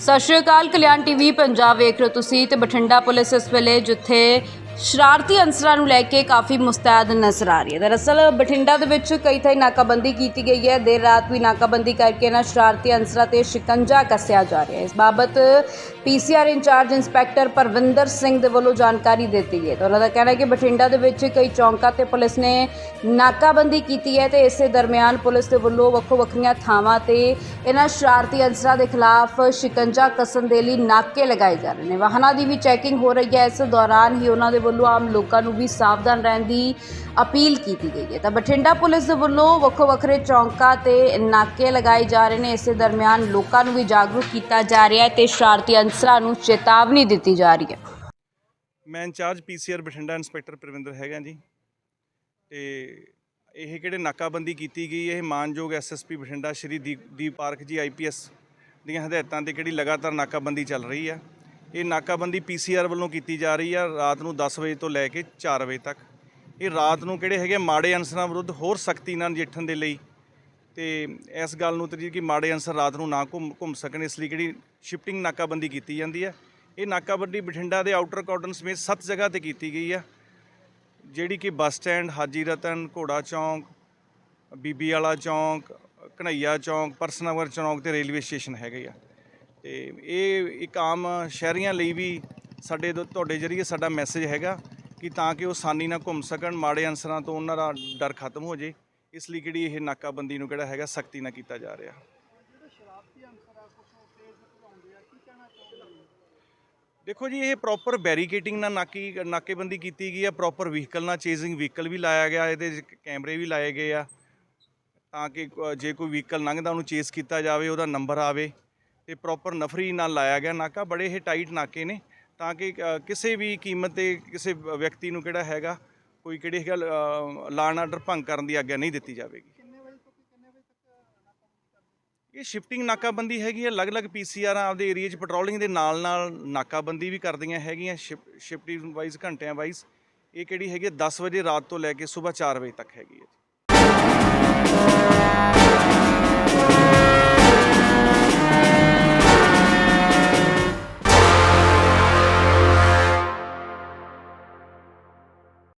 ਸਤਿ ਸ਼੍ਰੀ ਅਕਾਲ, ਕਲਿਆਣ ਟੀਵੀ, ਪੰਜਾਬ ਵੇਖ ਰਹੇ ਹੋ ਤੁਸੀਂ ਤੇ ਬਠਿੰਡਾ ਪੁਲਿਸ ਇਸ ਵੇਲੇ ਜਿੱਥੇ ਸ਼ਰਾਰਤੀ ਅਨਸਰਾਂ ਨੂੰ ਲੈ ਕੇ ਕਾਫੀ ਮੁਸਤੈਦ ਨਜ਼ਰ ਆ ਰਹੀ ਹੈ। ਦਰਅਸਲ ਬਠਿੰਡਾ ਦੇ ਵਿੱਚ ਕਈ ਥਾਈ ਨਾਕਾਬੰਦੀ ਕੀਤੀ ਗਈ ਹੈ। ਦੇਰ ਰਾਤ ਵੀ ਨਾਕਾਬੰਦੀ ਕਰਕੇ ਇਹਨਾਂ ਸ਼ਰਾਰਤੀ ਅਨਸਰਾਂ ਤੇ ਸ਼ਿਕੰਜਾ ਕੱਸਿਆ ਜਾ ਰਿਹਾ ਹੈ। ਇਸ ਬਾਬਤ PCR in-charge inspector Parvinder Singh ਦੇ ਵੱਲੋਂ ਜਾਣਕਾਰੀ ਦਿੱਤੀ ਗਈ ਹੈ। ਤਾਂ ਉਹਨਾਂ ਦਾ ਕਹਿਣਾ ਹੈ ਕਿ ਬਠਿੰਡਾ ਦੇ ਵਿੱਚ ਕਈ ਚੌਂਕਾਂ ਤੇ ਪੁਲਿਸ ਨੇ ਨਾਕਾਬੰਦੀ ਕੀਤੀ ਹੈ ਤੇ ਇਸੇ ਦਰਮਿਆਨ ਪੁਲਿਸ ਦੇ ਵੱਲੋਂ ਵੱਖੋ ਵੱਖਰੀਆਂ ਥਾਵਾਂ ਤੇ ਇਹਨਾਂ ਸ਼ਰਾਰਤੀ ਅਨਸਰਾਂ ਦੇ ਖਿਲਾਫ ਸ਼ਿਕੰਜਾ ਕੱਸਣ ਦੇ ਲਈ ਨਾਕੇ ਲਗਾਏ ਜਾ ਰਹੇ ਨੇ। ਵਾਹਨਾਂ ਦੀ ਵੀ ਚੈਕਿੰਗ ਹੋ ਰਹੀ ਹੈ। ਇਸ ਦੌਰਾਨ ਹੀ ਉਹਨਾਂ ਦੇ ਵੱਲੋਂ ਆਮ ਲੋਕਾਂ ਨੂੰ ਵੀ ਸਾਵਧਾਨ ਰਹਿਣ ਦੀ ਅਪੀਲ ਕੀਤੀ ਗਈ ਹੈ। ਤਾਂ ਬਠਿੰਡਾ ਪੁਲਿਸ ਦੇ ਵੱਲੋਂ ਵੱਖੋ ਵੱਖਰੇ ਚੌਂਕਾਂ ਤੇ ਨਾਕੇ ਲਗਾਏ ਜਾ ਰਹੇ ਨੇ। ਇਸੇ ਦਰਮਿਆਨ ਲੋਕਾਂ ਨੂੰ ਵੀ ਜਾਗਰੂਕ ਕੀਤਾ ਜਾ ਰਿਹਾ ਹੈ ਤੇ ਸ਼ਰਾਰਤੀ ਅੰਸਰਾਂ ਨੂੰ ਚੇਤਾਵਨੀ ਦਿੱਤੀ ਜਾ ਰਹੀ ਹੈ। ਮੈਂ in-charge PCR Bathinda inspector Pravinder ਹੈਗਾ ਜੀ। ਤੇ ਇਹ ਕਿਹੜੇ ਨਾਕਾਬੰਦੀ ਕੀਤੀ ਗਈ ਹੈ, ਇਹ ਮਾਨਯੋਗ SSP Bathinda Shri Deep Deep park ji IPS ਦੀਆਂ ਹਦਾਇਤਾਂ ਤੇ ਕਿਹੜੀ ਲਗਾਤਾਰ ਨਾਕਾਬੰਦੀ ਚੱਲ ਰਹੀ ਆ। ਇਹ ਨਾਕਾਬੰਦੀ ਪੀਸੀਆਰ ਵੱਲੋਂ ਕੀਤੀ ਜਾ ਰਹੀ ਆ ਰਾਤ ਨੂੰ 10 ਵਜੇ ਤੋਂ ਲੈ ਕੇ 4 ਵਜੇ ਤੱਕ। ਇਹ ਰਾਤ ਨੂੰ ਕਿਹੜੇ ਹੈਗੇ ਮਾੜੇ ਅਨਸਰਾਂ ਵਿਰੁੱਧ ਹੋਰ ਸਖਤੀ ਨਾਲ ਨਜਿੱਠਣ ਦੇ ਲਈ। ਤੇ ਇਸ ਗੱਲ ਨੂੰ ਤਰੀ ਕਿ ਮਾੜੇ ਅਨਸਰ ਰਾਤ ਨੂੰ ਨਾ ਘੁੰਮ ਘੁੰਮ ਸਕਣ, ਇਸ ਲਈ ਕਿਹੜੀ ਸ਼ਿਫਟਿੰਗ ਨਾਕਾਬੰਦੀ ਕੀਤੀ ਜਾਂਦੀ ਹੈ ਇਹ ਨਾਕਾਬੰਦੀ ਬਠਿੰਡਾ ਦੇ ਆਊਟਰ ਕਾਰਡਨ ਸਮੇਤ ਸੱਤ ਜਗ੍ਹਾ ਤੇ ਕੀਤੀ ਗਈ ਆ, ਜਿਹੜੀ ਕਿ ਬੱਸ ਸਟੈਂਡ, ਹਾਜੀ ਰਤਨ, ਘੋੜਾ ਚੌਂਕ, ਬੀਬੀ ਵਾਲਾ ਚੌਂਕ, ਕਨਈਆ ਚੌਂਕ ਪਰਸਨਗਰ ਚੌਂਕ ਤੇ ਰੇਲਵੇ ਸਟੇਸ਼ਨ ਹੈਗੇ ਆ। ਤੇ ਇਹ ਇੱਕ ਆਮ ਸ਼ਹਿਰੀਆਂ ਲਈ ਵੀ ਸਾਡੇ ਤੋਂ- ਤੁਹਾਡੇ ਜਰੀਏ ਸਾਡਾ ਮੈਸੇਜ ਹੈਗਾ ਕਿ ਤਾਂ ਕਿ ਉਹ ਆਸਾਨੀ ਨਾਲ ਘੁੰਮ ਸਕਣ, ਮਾੜੇ ਅਨਸਰਾਂ ਤੋਂ ਉਹਨਾਂ ਦਾ ਡਰ ਖਤਮ ਹੋ ਜੇ। ਇਸ ਲਈ ਕਿਹੜੀ ਇਹ ਨਾਕਾਬੰਦੀ ਨੂੰ ਕਿਹੜਾ ਹੈਗਾ, ਸਖਤੀ ਨਾਲ ਕੀਤਾ ਜਾ ਰਿਹਾ। ਦੇਖੋ ਜੀ, ਇਹ ਪ੍ਰੋਪਰ ਬੈਰੀਕੇਟਿੰਗ ਨਾਲ ਨਾਕੀ, ਨਾਕੇਬੰਦੀ ਕੀਤੀ ਗਈ ਹੈ ਪ੍ਰੋਪਰ ਵਹੀਕਲ ਨਾਲ ਚੇਜ਼ਿੰਗ ਵਹੀਕਲ ਵੀ ਲਾਇਆ ਗਿਆ, ਇਹਦੇ 'ਚ ਕੈਮਰੇ ਵੀ ਲਾਏ ਗਏ ਆ। ਤਾਂ ਕਿ ਕ- ਜੇ ਕੋਈ ਵਹੀਕਲ ਲੰਘਦਾ, ਉਹਨੂੰ ਚੇਸ ਕੀਤਾ ਜਾਵੇ, ਉਹਦਾ ਨੰਬਰ ਆਵੇ। ਤੇ ਪ੍ਰੋਪਰ ਨਫਰੀ ਨਾਲ ਲਾਇਆ ਗਿਆ ਨਾਕਾ, ਬੜੇ ਇਹ ਟਾਈਟ ਨਾਕੇ ਨੇ, ਤਾਂ ਕਿ ਕਿਸੇ ਵੀ ਕੀਮਤ ਤੇ ਕਿਸੇ ਵਿਅਕਤੀ ਨੂੰ ਕਿਹੜਾ ਹੈਗਾ, ਕੋਈ ਕਿਹੜੀ ਹੈਗਾ ਲਾਣ ਆਰਡਰ ਭੰਗ ਕਰਨ ਦੀ ਆਗਿਆ ਨਹੀਂ ਦਿੱਤੀ ਜਾਵੇਗੀ। ਇਹ ਸ਼ਿਫਟਿੰਗ ਨਾਕਾਬੰਦੀ ਹੈਗੀ ਹੈ, ਅਲੱਗ-ਅਲੱਗ ਪੀਸੀਆਰ ਆਪਦੇ ਏਰੀਆ 'ਚ ਪੈਟਰੋਲਿੰਗ ਦੇ ਨਾਲ-ਨਾਲ ਨਾਕਾਬੰਦੀ ਵੀ ਕਰਦੀਆਂ ਹੈਗੀਆਂ ਸ਼ਿਫਟਿੰਗ ਵਾਈਜ਼ ਘੰਟਿਆਂ ਵਾਈਜ਼ ਇਹ ਕਿਹੜੀ ਹੈਗੀ ਹੈ 10 ਵਜੇ ਰਾਤ ਤੋਂ ਲੈ ਕੇ ਸਵੇਰ 4 ਵਜੇ ਤੱਕ ਹੈਗੀ ਹੈ